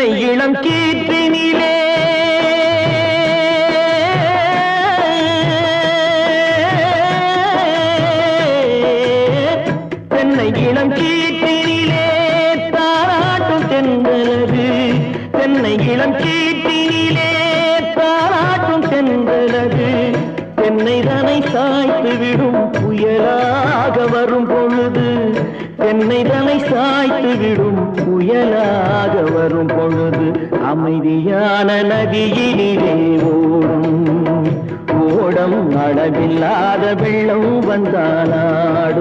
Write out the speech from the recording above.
இளம் கீற்றினிலே தென்னை இளம் கீற்றினிலே தாராட்டும் தென்றலது. தென்னை இளம் கீற்றினிலே தாராட்டும் தென்றலது. தென்னை தனை சாய்த்து விடும் புயலாக வரும் பொழுது. தென்னை தனை சாய்த்து விடும் புயலாக வரும் அமைதியான நதியினிலே ஓடும். ஓடம் அளவில்லாத வெள்ளம் வந்தாலாடும்